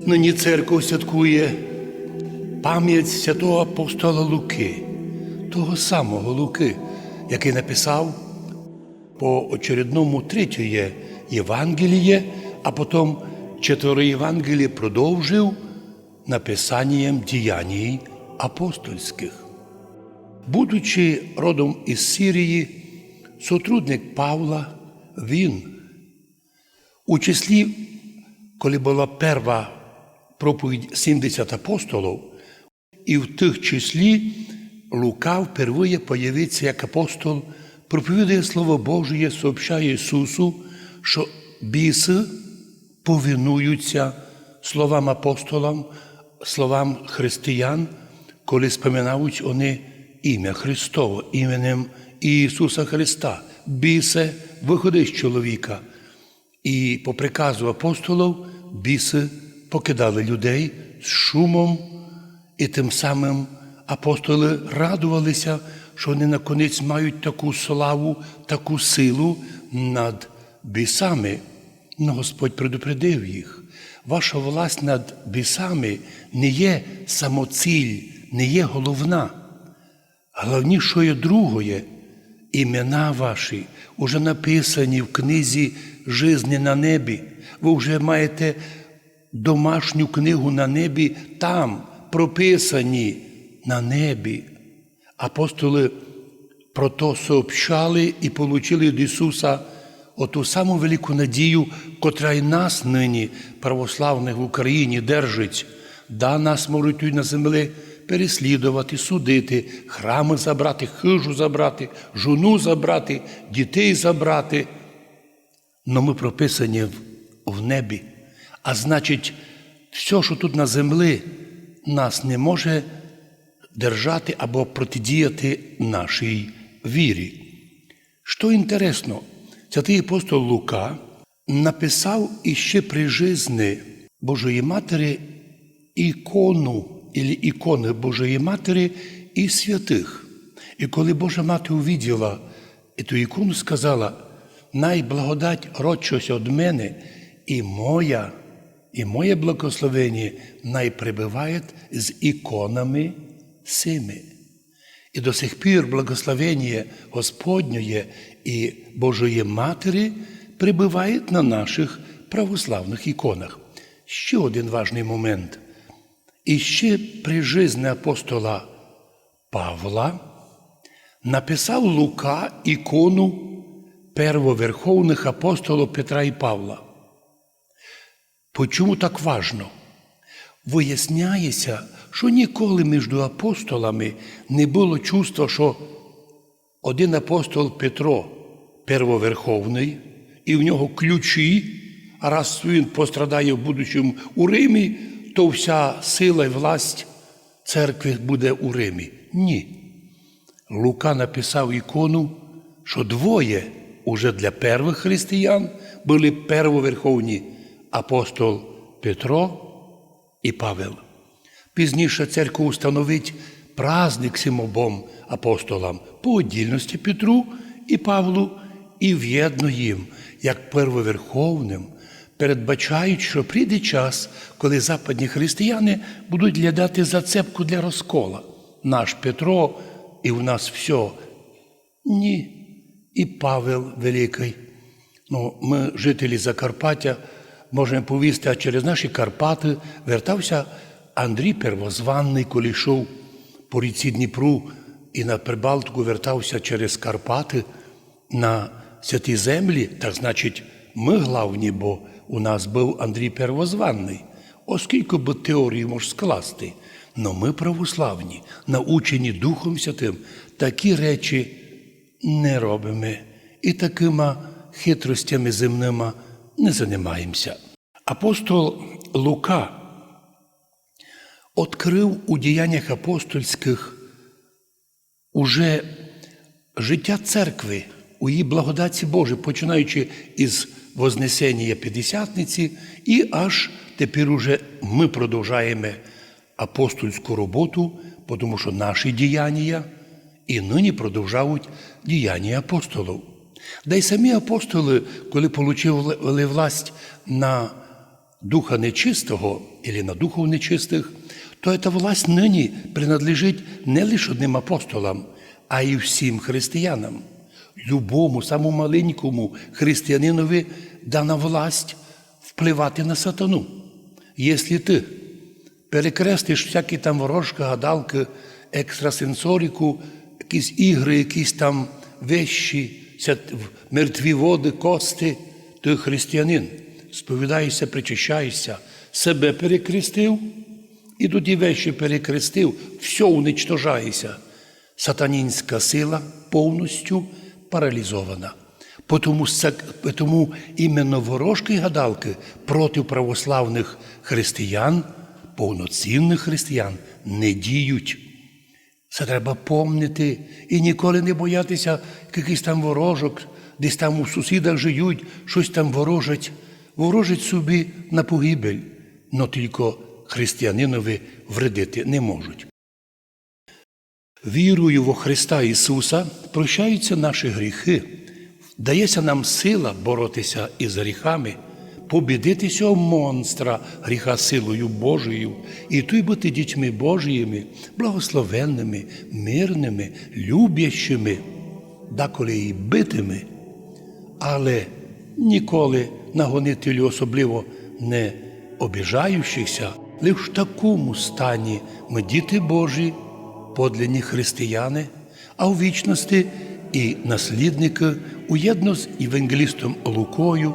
Нині церква святкує пам'ять святого апостола Луки, того самого Луки, який написав по очередному третє Євангеліє, а потім четверо Євангеліє продовжив написанням діянь апостольських. Будучи родом із Сирії, сотрудник Павла, він у числі, коли була перша проповідь 70 апостолів, і в тих числі Лука впервые появиться як апостол, проповідує Слово Божє, сообщає Ісусу, що біси повинуються словам апостолам, словам християн, коли споминають вони ім'я Христово, іменем Ісуса Христа. Бісе, виходи з чоловіка. І по приказу апостолів біси покидали людей з шумом, і тим самим апостоли радувалися, що вони наконець мають таку славу, таку силу над бісами. Но Господь предупредив їх. Ваша власть над бісами не є самоціль, не є головна. Головніше є імена ваші вже написані в книзі «Жизни на небі. Ви вже маєте домашню книгу на небі, там прописані на небі. Апостоли про то сообщали і получили від Ісуса оту саму велику надію, котра й нас нині, православних в Україні, держить. Да, нас можуть на землі переслідувати, судити, храми забрати, хижу забрати, жону забрати, дітей забрати. Но ми прописані в, небі. А значить, все, що тут на землі, нас не може держати або протидіяти нашій вірі. Що інтересно, святий апостол Лука написав іще при житті Божої Матері ікону, або ікони Божої Матері і святих. І коли Божа Мати увиділа цю ікону, сказала, най благодать родчось від мене, і моя, і моє благословення най з іконами сими. І до сих пір благословення Господньої і Божої Матері прибуває на наших православних іконах. Ще один важний момент. І ще при житті апостола Павла написав Лука ікону первоверховних апостолів Петра і Павла. Почому так важно? Виясняється, що ніколи між апостолами не було чувства, що один апостол Петро первоверховний, і в нього ключі, а раз він пострадає в будущому у Римі, то вся сила і власть церкви буде у Римі. Ні. Лука написав ікону, що двоє уже для перших християн були первоверховні апостол Петро і Павел. Пізніше церква установить праздник цим обом апостолам по отдільності Петру і Павлу і в'єдно їм, як первоверховним, передбачають, що прийде час, коли западні християни будуть глядати зацепку для розкола. Наш Петро і в нас все. Ні. І Павел Великий. Ну, Ми, жителі Закарпаття, можемо повісти, а через наші Карпати вертався Андрій Первозванний, коли йшов по ріці Дніпру і на Прибалтику вертався через Карпати на святі землі, так значить, ми главні, бо у нас був Андрій Первозванний. Оскільки би теорії можеш скласти, но ми православні, научені Духом Святим, такі речі не робимо і такими хитростями земними не займаємося. Апостол Лука відкрив у діяннях апостольських уже життя церкви у її благодаті Божій, починаючи із Вознесення П'ятдесятниці, і аж тепер уже ми продовжаємо апостольську роботу, тому що наші діяння і нині продовжують діяння апостолів. Да й самі апостоли, коли отримали власть на духа нечистого или на духов нечистых, то эта власть ныне принадлежит не лише одним апостолам, а й всім християнам. Любому, самому маленькому християнинові дана власть впливати на сатану. Якщо ти перекрестиш всякі там ворожки, гадалки, екстрасенсоріку, якісь ігри, якісь там вещі, ся- мертві води, кости, ти християнин. Сповідаєшся, причащаєшся, себе перекрестив, і тоді вещі перекрестив, все уничтожається. Сатанінська сила повністю паралізована. Сак- тому іменно ворожки і гадалки проти православних християн, повноцінних християн, не діють. Це треба помнити. І ніколи не боятися якихось там ворожок, десь там у сусідах живуть, щось там ворожать. Ворожать собі на погибель, но тільки християнинові вредити не можуть. Вірою во Христа Ісуса прощаються наші гріхи, дається нам сила боротися із гріхами, побідити цього монстра гріха силою Божою, і той бути дітьми Божіїми, благословенними, мирними, любящими, деколи і битими, але ніколи на гонителю особливо не обіжаючихся, лише в такому стані ми діти Божі, подлинні християни, а у вічності і наслідники уєдно з євангелістом Лукою